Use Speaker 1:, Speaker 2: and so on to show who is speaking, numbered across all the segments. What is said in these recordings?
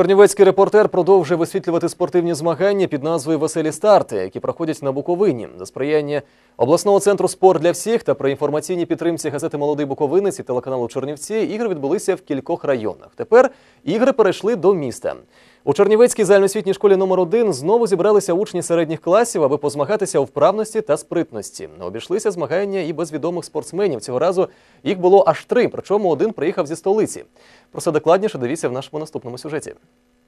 Speaker 1: Чернівецький репортер продовжує висвітлювати спортивні змагання під назвою Веселі старти, які проходять на Буковині за сприяння обласного центру спорт для всіх та при інформаційній підтримці газети Молодий Буковинець і телеканалу Чернівці. Ігри відбулися в кількох районах. Тепер ігри перейшли до міста. У Чернівецькій загальноосвітній школі номер 1 знову зібралися учні середніх класів, аби позмагатися у вправності та спритності. Обійшлися змагання і без відомих спортсменів. Цього разу їх було аж три, причому один приїхав зі столиці. Про це докладніше дивіться в нашому наступному сюжеті.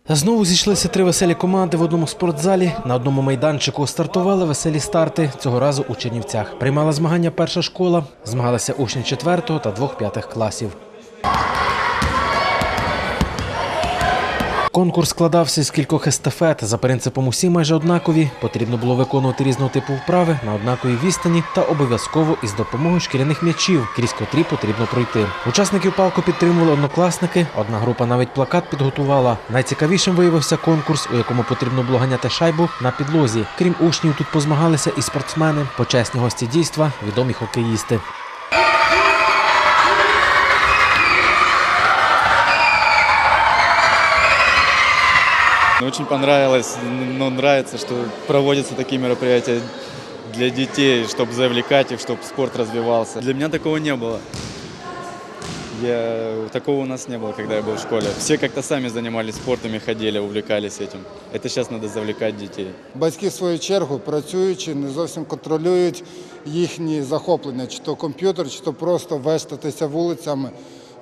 Speaker 2: Знову зійшлися три веселі команди в одному спортзалі. На одному майданчику стартували веселі старти. Цього разу у Чернівцях. Приймала змагання перша школа. Змагалися учні четвертого та двох п'ятих класів. Конкурс складався з кількох естафет. За принципом усі майже однакові. Потрібно було виконувати різного типу вправи на однаковій відстані та обов'язково із допомогою шкіряних м'ячів, крізь котрі потрібно пройти. Учасників палку підтримували однокласники. Одна група навіть плакат підготувала. Найцікавішим виявився конкурс, у якому потрібно було ганяти шайбу на підлозі. Крім учнів, тут позмагалися і спортсмени, почесні гості дійства, відомі хокеїсти.
Speaker 3: Очень понравилось, ну, нравится, что проводятся такие мероприятия для детей, чтобы завлекать их, чтобы спорт развивался. Для меня такого не было. Я, такого у нас не было, когда я был в школе. Все как-то сами занимались спортом и ходили, увлекались этим. Это сейчас надо завлекать детей.
Speaker 4: Батьки, в свою чергу, працюючи, не зовсім контролюють їхні захоплення, чи то комп'ютер, чи то просто вештатися вулицями.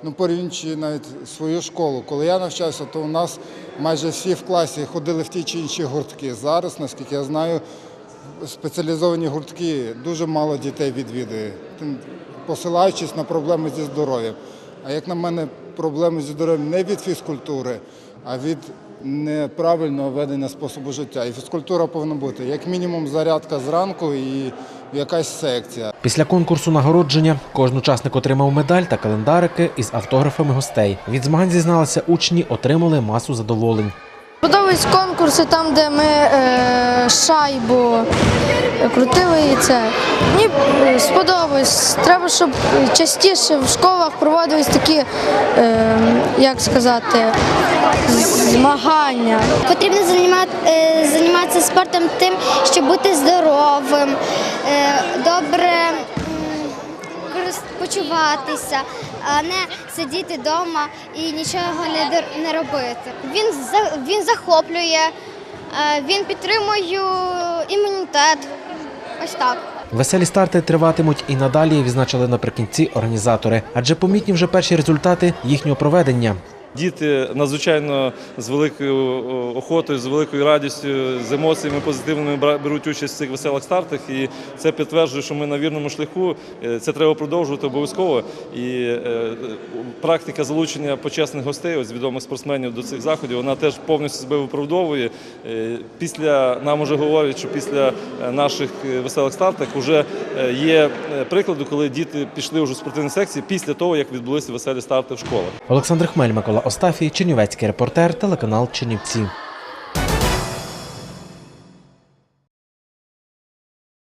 Speaker 4: Ну, порівнюючи навіть свою школу. Коли я навчався, то у нас майже всі в класі ходили в ті чи інші гуртки. Зараз, наскільки я знаю, спеціалізовані гуртки дуже мало дітей відвідує, посилаючись на проблеми зі здоров'ям. А як на мене, проблеми зі здоров'ям не від фізкультури, а від неправильного ведення способу життя. І фізкультура повинна бути як мінімум зарядка зранку і якась секція.
Speaker 2: Після конкурсу нагородження кожен учасник отримав медаль та календарики із автографами гостей. Від змагань зізналися учні, отримали масу задоволень.
Speaker 5: Подобаюсь конкурси там, де ми е, шайбу крутили і це. Мені е, сподобалось. Треба, щоб частіше в школах проводились такі, е, як сказати, змагання.
Speaker 6: Потрібно е, займатися спортом тим, щоб бути здоровим, е, добре почуватися, а не сидіти вдома і нічого не, не робити. Він, він захоплює, е, він підтримує імунітет. Ось так.
Speaker 2: Веселі старти триватимуть і надалі, відзначили наприкінці організатори, адже помітні вже перші результати їхнього проведення.
Speaker 7: Діти надзвичайно з великою охотою, з великою радістю, з емоціями позитивними беруть участь в цих веселих стартах. І це підтверджує, що ми на вірному шляху. Е, Це треба продовжувати обов'язково. І е, практика залучення почесних гостей, ось відомих спортсменів до цих заходів, вона теж повністю себе виправдовує. Е, Після нам уже говорять, що після е, наших е, веселих стартах вже е, є е, приклади, коли діти пішли вже в спортивні секції після того, як відбулися веселі старти в школах.
Speaker 2: Олександр Хмель, Микола Остафій, Чернівецький репортер, телеканал Чернівці.